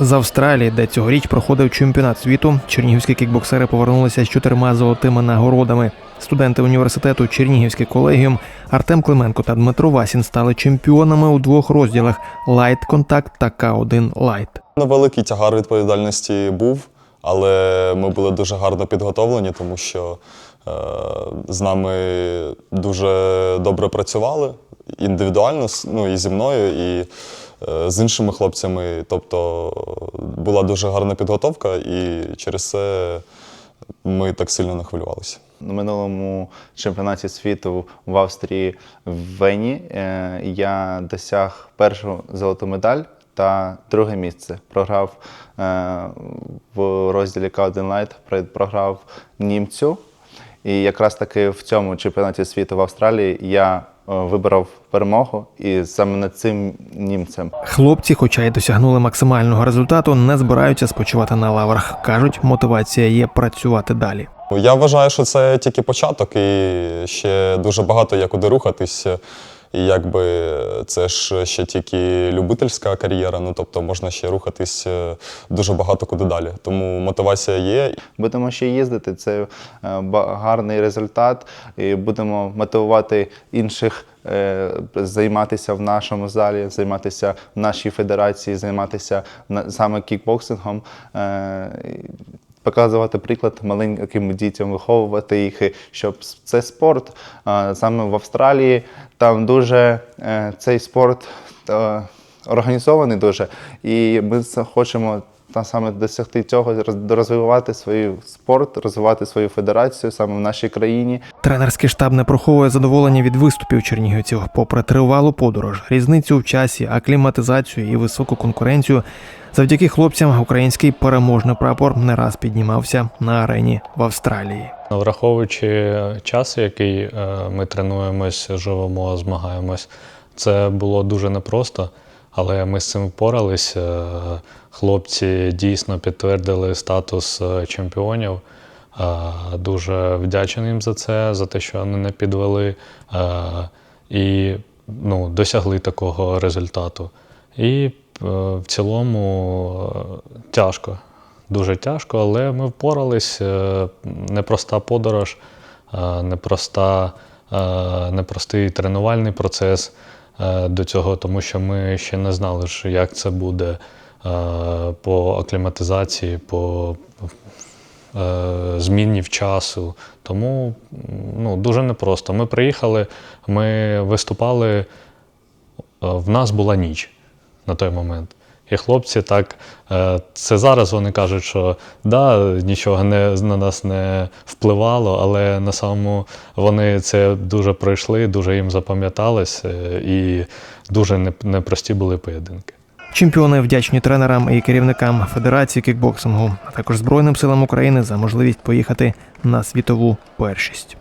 З Австралії, де цьогоріч проходив чемпіонат світу, чернігівські кікбоксери повернулися з чотирма золотими нагородами. Студенти університету Чернігівський колегіум Артем Клименко та Дмитро Васін стали чемпіонами у двох розділах Light Contact та К1 Light. Невеликий тягар відповідальності був, але ми були дуже гарно підготовлені, тому що е, з нами дуже добре працювали індивідуально, ну і зі мною, і е, з іншими хлопцями. Тобто була дуже гарна підготовка, і через це ми так сильно не хвилювалися. На минулому чемпіонаті світу в Австрії в Вені е, я досяг першу золоту медаль та друге місце. Програв е, в розділі K1 Light, програв німцю. І якраз таки в цьому чемпіонаті світу в Австралії я е, вибрав перемогу і саме над цим німцем. Хлопці, хоча й досягнули максимального результату, не збираються спочивати на лаврах. кажуть, мотивація є працювати далі. Я вважаю, що це тільки початок, і ще дуже багато є куди рухатись. І якби це ж ще тільки любительська кар'єра, ну тобто можна ще рухатись е, дуже багато куди далі. Тому мотивація є. Будемо ще їздити. Це е, гарний результат. І будемо мотивувати інших е, займатися в нашому залі, займатися в нашій федерації, займатися саме кікбоксингом. Показувати приклад маленьким дітям, виховувати їх, щоб це спорт. Саме в Австралії там дуже е, цей спорт е, організований дуже, і ми хочемо та саме досягти цього, роз- розвивати свій спорт, розвивати свою федерацію саме в нашій країні. Тренерський штаб не приховує задоволення від виступів чернігівців, попри тривалу подорож, різницю в часі, акліматизацію і високу конкуренцію. Завдяки хлопцям український переможний прапор не раз піднімався на арені в Австралії. Враховуючи час, який е, ми тренуємось, живемо, змагаємось, це було дуже непросто, але ми з цим впорались. Е, Хлопці дійсно підтвердили статус е, чемпіонів. Е, Дуже вдячний їм за це, за те, що вони не підвели е, і ну, досягли такого результату. І в цілому тяжко. Дуже тяжко, але ми впорались. Непроста подорож, непроста, непростий тренувальний процес до цього, тому що ми ще не знали, як це буде е, по акліматизації, по е, зміні в часу. Тому ну, дуже непросто. Ми приїхали, ми виступали, е, в нас була ніч на той момент. І хлопці так, е, це зараз вони кажуть, що да, нічого не, на нас не впливало, але на самому вони це дуже пройшли, дуже їм запам'яталось, е, і дуже непрості були поєдинки. Чемпіони вдячні тренерам і керівникам Федерації кікбоксингу, а також Збройним силам України за можливість поїхати на світову першість.